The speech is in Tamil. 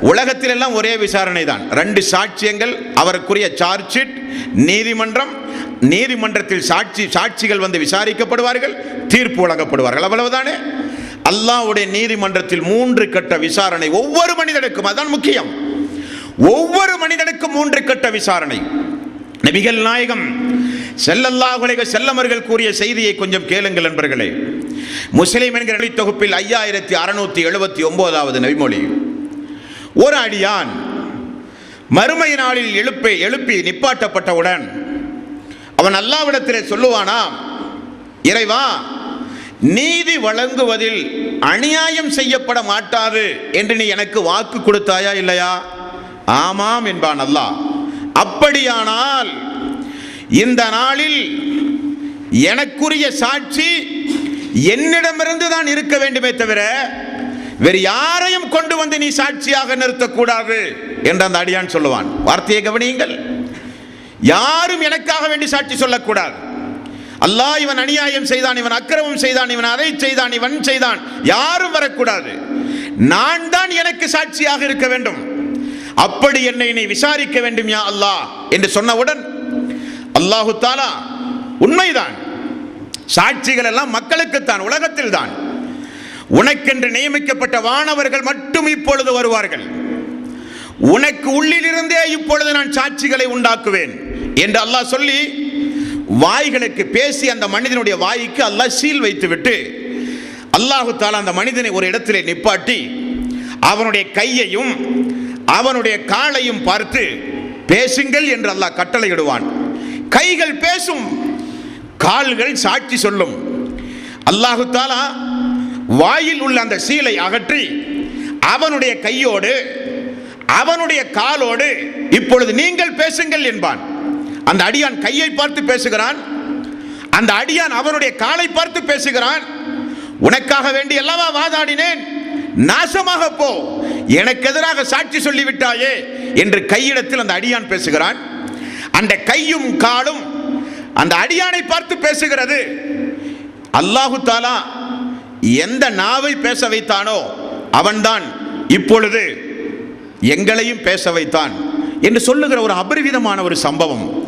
உலகத்தில் எல்லாம் ஒரே விசாரணை தான் ரெண்டு சாட்சியங்கள் அவருக்குரிய சார்ஜ் ஷீட் நீதிமன்றம் நீதிமன்றத்தில் சாட்சி சாட்சிகள் வந்து விசாரிக்கப்படுவார்கள் தீர்ப்பு வழங்கப்படுவார்கள். அவ்வளவுதானே? அல்லாஹ்வுடைய நீதிமன்றத்தில் மூன்று கட்ட விசாரணை ஒவ்வொரு மனிதனுக்கும் அதுதான் முக்கியம். ஒவ்வொரு மனிதனுக்கும் மூன்று கட்ட விசாரணை. நபிகள் நாயகம் செல்லல்லாஹுலேக செல்லமர்கள் கூறிய செய்தியை கொஞ்சம் கேளுங்கள் நண்பர்களே. முஸ்லீம் என்கிற தொகுப்பில் ஐயாயிரத்தி அறுநூத்தி எழுபத்தி ஒன்பதாவது நபிமொழி. ஒரு அடியான் மறுமை நாளில் எழுப்பி எழுப்பி நிப்பாட்டப்பட்டவுடன் அவன் அல்லாவிடத்திலே சொல்லுவானாம் இறைவா நீதி வழங்குவதில் அநியாயம் செய்யப்பட மாட்டாது என்று நீ எனக்கு வாக்கு கொடுத்தாயா இல்லையா? ஆமாம் என்பான் அல்லாஹ். அப்படியானால் இந்த நாளில் எனக்குரிய சாட்சி என்னிடமிருந்து தான் இருக்க வேண்டுமே தவிர வேறு யாரையும் கொண்டு வந்து நீ சாட்சியாக நிறுத்தக்கூடாது என்று அந்த அடியான் சொல்லுவான். வார்த்தையை கவனியுங்கள். யாரும் எனக்காக வேண்டி சாட்சி சொல்லக்கூடாது. அல்லாஹ் இவன் அநியாயம் செய்தான் இவன் அக்கிரமம் செய்தான் இவன் அதை செய்தான் இவன் செய்தான். யாரும் வரக்கூடாது. நான் தான் எனக்கு சாட்சியாக இருக்க வேண்டும். அப்படி என்னை நீ விசாரிக்க வேண்டும் யா அல்லாஹ் என்று சொன்னவுடன் அல்லாஹு தாலா உண்மைதான். சாட்சிகள் எல்லாம் மக்களுக்குத்தான் உலகத்தில் தான் உனக்கென்று நியமிக்கப்பட்ட வானவர்கள் மட்டும் இப்பொழுது வருவார்கள். உனக்கு உள்ளிலிருந்தே இப்பொழுது நான் சாட்சிகளை உண்டாக்குவேன் என்று அல்லாஹ் சொல்லி வாய்களுக்கு பேசி அந்த மனிதனுடைய வாய்க்கு அல்லாஹ் சீல் வைத்துவிட்டு அல்லாஹு தாலா அந்த மனிதனை ஒரு இடத்திலே நிப்பாட்டி அவனுடைய கையையும் அவனுடைய காலையும் பார்த்து பேசுங்கள் என்று அல்லாஹ் கட்டளையிடுவான். கைகள் பேசும் கால்கள் சாட்சி சொல்லும். அல்லாஹு தாலா வாயில் உள்ள அந்த சீலை அகற்றி அவனுடைய கையோடு அவனுடைய காலோடு இப்பொழுது நீங்கள் பேசுங்கள் என்பான். அந்த அடியான் கையை பார்த்து பேசுகிறான். அந்த அடியான் அவனுடைய காலை பார்த்து பேசுகிறான். உனக்காக வேண்டி எல்லாவா வாதாடினேன்? நாசமாக போ. எனக்கு எதிராக சாட்சி சொல்லிவிட்டாயே என்று கையிடத்தில் அந்த அடியான் பேசுகிறான். அந்த கையும் காலும் அந்த அடியானை பார்த்து பேசுகிறது. அல்லாஹு தாலா எந்த நாவை பேச வைத்தானோ அவன்தான் இப்பொழுது எங்களையும் பேச வைத்தான் என்று சொல்லுகிற ஒரு அபரிவிதமான ஒரு சம்பவம்.